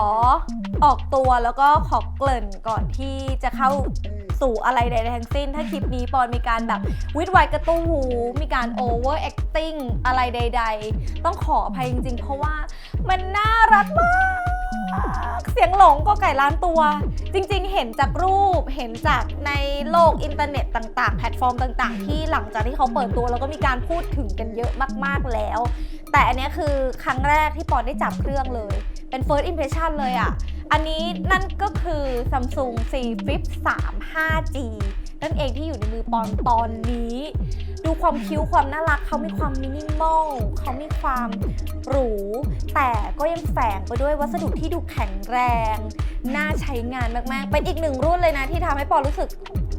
อออกตัวแล้วก็ขอเกริ่นก่อนที่จะเข้าสู่อะไรใดๆทั้งสิ้น ถ้าคลิปนี้ปอนมีการแบบวิดไวกระตุ้งหู มีการ over acting อะไรใด ๆ ต้องขออภัยจริงๆ เพราะว่ามันน่ารักมาก เสียงหลงก็ไก่ล้านตัว จริงๆ เห็นจากรูปเห็นจากในโลกอินเทอร์เน็ตต่างๆ แพลตฟอร์มต่างๆ ที่หลังจากที่เขาเปิดตัวแล้วก็มีการพูดถึงกันเยอะมากๆแล้ว แต่อันเนี้ยคือครั้งแรกที่ปอนได้จับเครื่องเลย เป็น first impression เลยอะ่ะ อันนี้นั่นก็คือ Samsung C Flip 3 5G นั่นเองที่อยู่ในมือปอนตอนนี้ ดูความคิ้วความน่ารักเขามีความมินิมอลเขามีความหรู แต่ก็ยังแฝงไปด้วยวัสดุที่ดูแข็งแรง น่าใช้งานมากๆ เป็นอีกหนึ่งรุ่นเลยนะที่ทำให้ปอรู้สึก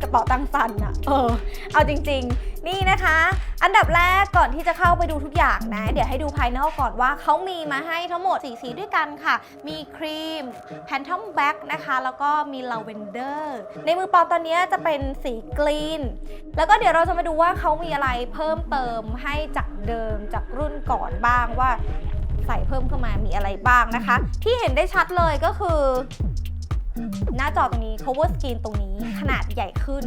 กระเป๋าตังค์สั่นอะเออ เอาจริง ๆ นี่นะคะ อันดับแรกก่อนที่จะเข้าไปดูทุกอย่างนะ เดี๋ยวให้ดูภายนอกก่อนว่าเขามีมาให้ทั้งหมด4สีด้วยกันค่ะ มีครีมแพนทอมแบ็กนะคะ แล้วก็มีลาเวนเดอร์ ในมือปอตอนนี้จะเป็นสีกรีน แล้วก็เดี๋ยวเราจะมาดูว่าเขามีอะไรเพิ่มเติมให้จากเดิมจากรุ่นก่อนบ้างว่าใส่เพิ่มเข้ามามีอะไรบ้างนะคะ ที่เห็นได้ชัดเลยก็คือ หน้าจอตรงนี้ cover screen ตรงนี้ขนาดใหญ่ขึ้น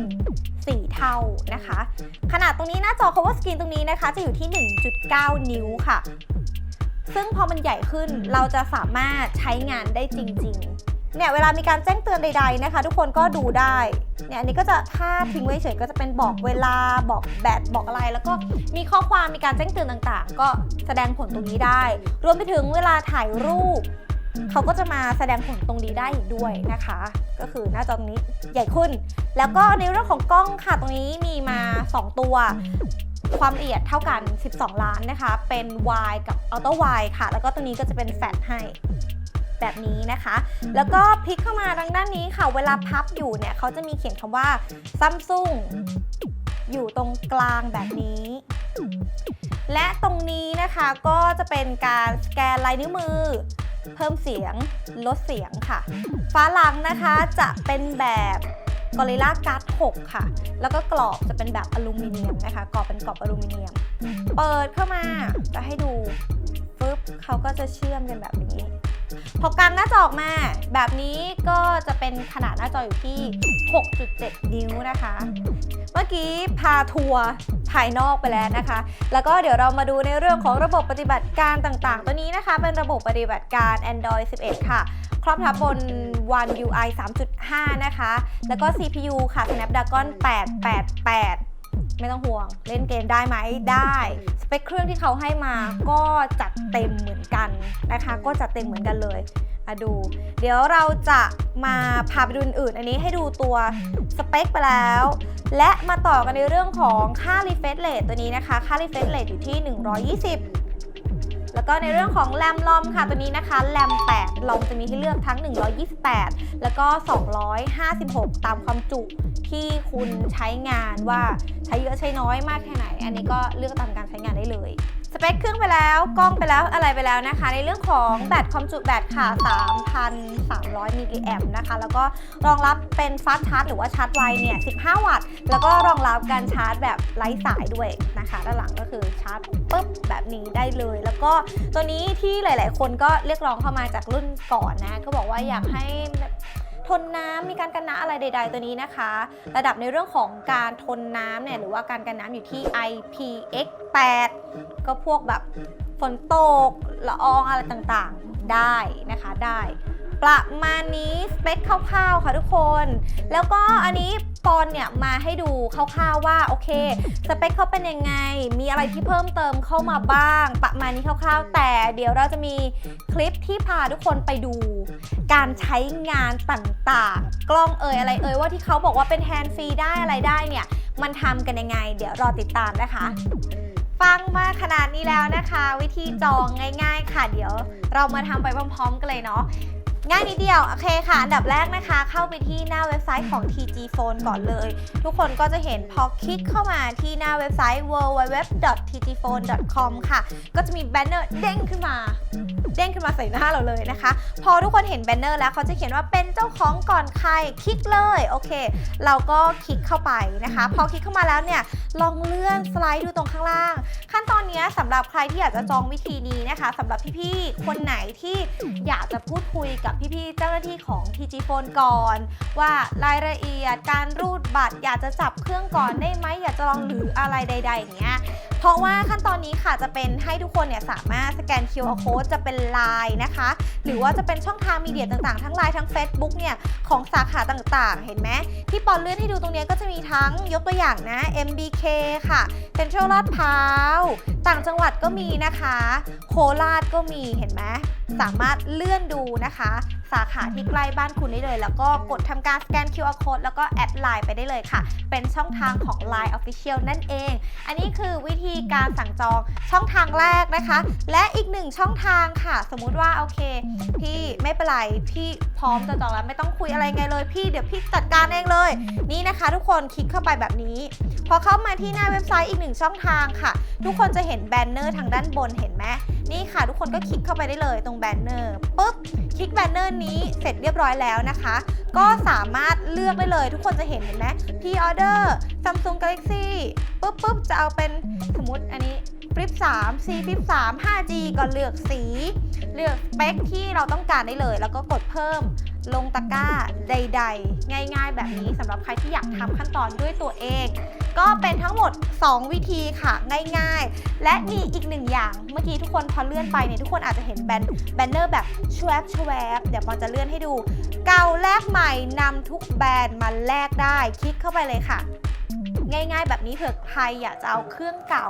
4 เท่านะคะ ขนาดตรงนี้หน้าจอ cover screen ตรงนี้นะคะ จะอยู่ที่ 1.9 นิ้วค่ะ ซึ่งพอมันใหญ่ขึ้นเราจะสามารถใช้งานได้จริง ๆ เนี่ยเวลามีการแจ้งเตือนใด ๆนะคะ ทุกคนก็ดูได้ เนี่ยอันนี้ก็จะถ้าทิ้งไว้เฉยก็จะเป็นบอกเวลาบอกแบตบอกอะไร แล้วก็มีข้อความมีการแจ้งเตือนต่างๆ ก็แสดงผลตรงนี้ได้ รวมไปถึงเวลาถ่ายรูป เขาก็จะมาแสดงผลตรงนี้ได้อีกด้วยนะคะ ก็คือหน้าจอตรงนี้ใหญ่ขึ้น แล้วก็ในเรื่องของกล้องค่ะตรงนี้มีมา 2 ตัว ความละเอียดเท่ากัน 12 ล้านนะคะ เป็น wide กับ ultra wide ค่ะ แล้วก็ตรงนี้ก็จะเป็นแฟลชให้แบบนี้นะคะ แล้วก็พลิกเข้ามาทางด้านนี้ค่ะ เวลาพับอยู่เนี่ยเขาจะมีเขียนคำว่า Samsung อยู่ตรงกลางแบบนี้ และตรงนี้นะคะก็จะเป็นการสแกนลายนิ้วมือ เพิ่มเสียง ลดเสียงค่ะ ฟ้าหลังนะคะจะเป็นแบบ Gorilla Glass 6ค่ะ แล้วก็กรอบจะเป็นแบบอลูมิเนียมนะคะ กรอบเป็นกรอบอลูมิเนียม เปิดเข้ามาจะให้ดูปึ๊บเขาก็จะเชื่อมกันแบบนี้ พอกางหน้าจอออกมา แบบนี้ก็จะเป็นขนาดหน้าจออยู่ที่ 6.7 นิ้วนะคะ เมื่อกี้พาทัวร์ ภายนอกไปแล้วนะคะ แล้วก็เดี๋ยวเรามาดูในเรื่องของระบบปฏิบัติการต่างๆ ตัวนี้นะคะ เป็นระบบปฏิบัติการ Android 11 ค่ะ ครอบทับบน One UI 3.5 นะคะ แล้วก็ CPU ค่ะ Snapdragon 888ไม่ต้องห่วง เล่นเกมได้ไหมได้ สเปคเครื่องที่เขาให้มาก็จัดเต็มเหมือนกันนะคะ ก็จัดเต็มเหมือนกันเลยมาดู เดี๋ยวเราจะมาพาไปดูอื่น อันนี้ให้ดูตัวสเปคไปแล้ว และมาต่อกันในเรื่องของค่า refresh rate ตัวนี้นะคะ ค่า refresh rate อยู่ที่ 120แล้วก็ในเรื่องของแรมลอมค่ะตัวนี้นะคะแรม8ลอมจะมีให้เลือกทั้ง 128 แล้วก็ 256 ตามความจุที่คุณใช้งานว่าใช้เยอะใช้น้อยมากแค่ไหน อันนี้ก็เลือกตามการใช้งานได้เลย เปคเครื่องไปแล้ว กล้องไปแล้วอะไรไปแล้วนะคะ ในเรื่องของแบตความจุแบตค่ะ 3,300มิลลิแอมนะคะ แล้วก็รองรับเป็นฟาสชาร์จหรือว่าชาร์จไวเนี่ย 15 วัตต์ แล้วก็รองรับการชาร์จแบบไร้สายด้วยนะคะ ด้านหลังก็คือชาร์จปุ๊บแบบนี้ได้เลย แล้วก็ตัวนี้ที่หลาย ๆ คนก็เรียกร้องเข้ามาจากรุ่นก่อนนะ ก็บอกว่าอยากให้ ทนน้ำมีการกันน้ำอะไรใด ๆ ตัวนี้นะคะ ระดับในเรื่องของการทนน้ำเนี่ยหรือว่าการกันน้ำอยู่ที่ IPX8 ก็พวกแบบฝนตกละอองอะไรต่างๆได้นะคะได้ ประมาณนี้สเปคคร่าวๆค่ะทุกคน แล้วก็อันนี้ปอนเนี่ยมาให้ดูคร่าวๆว่าโอเคสเปคเขาเป็นยังไง มีอะไรที่เพิ่มเติมเข้ามาบ้าง ประมาณนี้คร่าวๆ แต่เดี๋ยวเราจะมีคลิปที่พาทุกคนไปดู การใช้งานต่างๆ กล้องเอ่ยอะไรเอ่ยว่าที่เขาบอกว่าเป็นแฮนด์ฟรีได้อะไรได้เนี่ยมันทำกันยังไง เดี๋ยวรอติดตามนะคะฟังมาขนาดนี้แล้วนะคะ วิธีจองง่าย ๆ ค่ะ เดี๋ยวเรามาทำไปพร้อม ๆ กันเลยเนาะ ง่ายนิดเดียว โอเคค่ะ อันดับแรกนะคะ เข้าไปที่หน้าเว็บไซต์ของ TG Phone ก่อนเลย ทุกคนก็จะเห็นพอคลิกเข้ามาที่หน้าเว็บไซต์ www.tgphone.com ค่ะ ก็จะมีแบนเนอร์เด้งขึ้นมา เด้งขึ้นมาใส่หน้าเราเลยนะคะ พอทุกคนเห็นแบนเนอร์แล้วเขาจะเขียนว่าเป็นเจ้าของก่อนใคร คลิกเลย โอเค เราก็คลิกเข้าไปนะคะ พอคลิกเข้ามาแล้วเนี่ย ลองเลื่อนสไลด์ดูตรงข้างล่าง ขั้นตอนเนี้ยสำหรับใครที่อยากจะจองวิธีนี้นะคะสำหรับพี่ๆ คนไหนที่อยากจะพูดคุยกับพี่ๆเจ้าหน้าที่ของ TG Phone ก่อน ว่ารายละเอียดการรูดบัตรอยากจะจับเครื่องก่อนได้ไหมอยากจะลองหรืออะไรใดๆอย่างเงี้ยเพราะว่าขั้นตอนนี้ค่ะจะเป็นให้ทุกคนเนี่ยสามารถสแกน QR code จะเป็น Line นะคะ หรือว่าจะเป็นช่องทางมีเดียต่างๆ ทั้ง Line ทั้ง Facebook เนี่ยของสาขาต่างๆ เห็นไหมที่ปอนเลื่อนให้ดูตรงนี้ก็จะมีทั้งยกตัวอย่างนะ MBK ค่ะเซ็นทรัลลาดพร้าวต่างจังหวัดก็มีนะคะ โคราชก็มีเห็นไหมสามารถเลื่อนดูนะคะสาขาที่ใกล้บ้านคุณได้เลย แล้วก็กดทำการสแกน QR code แล้วก็แอดไลน์ไปได้เลยค่ะ เป็นช่องทางของ Line Official นั่นเอง อันนี้คือวิธีการสั่งจองช่องทางแรกนะคะ และอีกหนึ่งช่องทางค่ะ สมมุติว่าโอเค พี่ไม่เป็นไรพี่พร้อมจะจองแล้วไม่ต้องคุยอะไรไงเลยพี่เดี๋ยวพี่จัดการเองเลย นี่นะคะทุกคนคลิกเข้าไปแบบนี้พอเข้ามาที่หน้าเว็บไซต์อีกหนึ่งช่องทางค่ะ ทุกคนจะเห็นแบนเนอร์ทางด้านบนเห็นไหมนี่ค่ะ ทุกคนก็คลิกเข้าไปได้เลยตรงแบนเนอร์ปุ๊บคลิกแบนเนอร์นี้เสร็จเรียบร้อยแล้วนะคะ ก็สามารถเลือกได้เลยทุกคนจะเห็นเห็นไหมพีออเดอร์ซัมซุงกาแล็กซี่ปุ๊บปุ๊บจะเอาเป็นสมมติอันนี้ฟลิป3 C ฟลิป3 5G ก็เลือกสี เลือกสเปคที่เราต้องการได้เลย แล้วก็กดเพิ่ม ลงตะกร้าใด ๆ ง่าย ๆ แบบนี้สำหรับใครที่อยากทำขั้นตอนด้วยตัวเอง ก็เป็นทั้งหมด 2 วิธีค่ะง่ายๆ และมีอีกหนึ่งอย่างเมื่อกี้ทุกคนพอเลื่อนไปเนี่ยทุกคนอาจจะเห็นแบนแบนเนอร์แบบชวบชวบเดี๋ยวปอนจะเลื่อนให้ดู เก่าแลกใหม่นำทุกแบรนด์มาแลกได้คลิกเข้าไปเลยค่ะง่ายๆ แบบนี้เผื่อใครอยากจะเอาเครื่องเก่า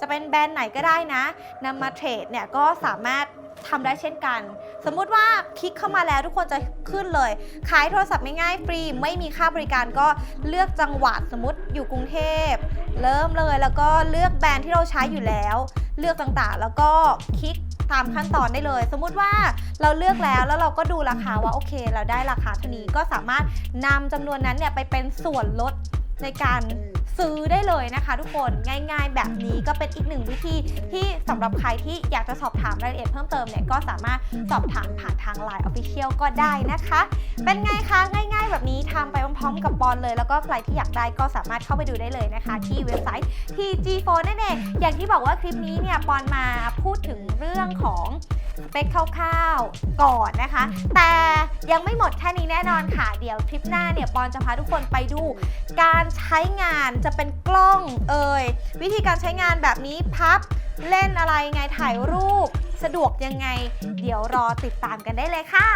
จะเป็นแบรนด์ไหนก็ได้นะนำมาเทรดเนี่ยก็สามารถ ทำได้เช่นกัน สมมุติว่าคลิกเข้ามาแล้วทุกคนจะขึ้นเลย ขายโทรศัพท์ง่ายๆฟรี ไม่มีค่าบริการก็เลือกจังหวัดสมมติอยู่กรุงเทพ เริ่มเลยแล้วก็เลือกแบรนด์ที่เราใช้อยู่แล้ว เลือกต่างๆ แล้วก็คลิกตามขั้นตอนได้เลย สมมุติว่าเราเลือกแล้วแล้วเราก็ดูราคาว่าโอเค เราได้ราคาเท่านี้ก็สามารถนำจำนวนนั้นเนี่ยไปเป็นส่วนลดในการ ซื้อได้เลยนะคะ ทุกคนง่าย ๆ แบบนี้ก็เป็นอีกหนึ่งวิธีที่สำหรับใครที่อยากจะสอบถามรายละเอียดเพิ่มเติมเนี่ยก็สามารถสอบถามผ่านทาง Line Official ก็ได้นะคะ เป็นไงคะง่าย ๆ แบบนี้ทำไปพร้อมๆกับบอลเลย แล้วก็ใครที่อยากได้ก็สามารถเข้าไปดูได้เลยนะคะ ที่เว็บไซต์ TG4 นั่นเองอย่างที่บอกว่าคลิปนี้เนี่ยปอนมาพูดถึงเรื่องของ สเปคคร่าวๆก่อนนะคะ แต่ยังไม่หมดแค่นี้แน่นอนค่ะ เดี๋ยวคลิปหน้าเนี่ยปอนจะพาทุกคนไปดู การใช้งานจะเป็นกล้องเอ่ยวิธีการใช้งานแบบนี้พับเล่นอะไรไงถ่ายรูป สะดวกยังไง เดี๋ยวรอติดตามกันได้เลยค่ะ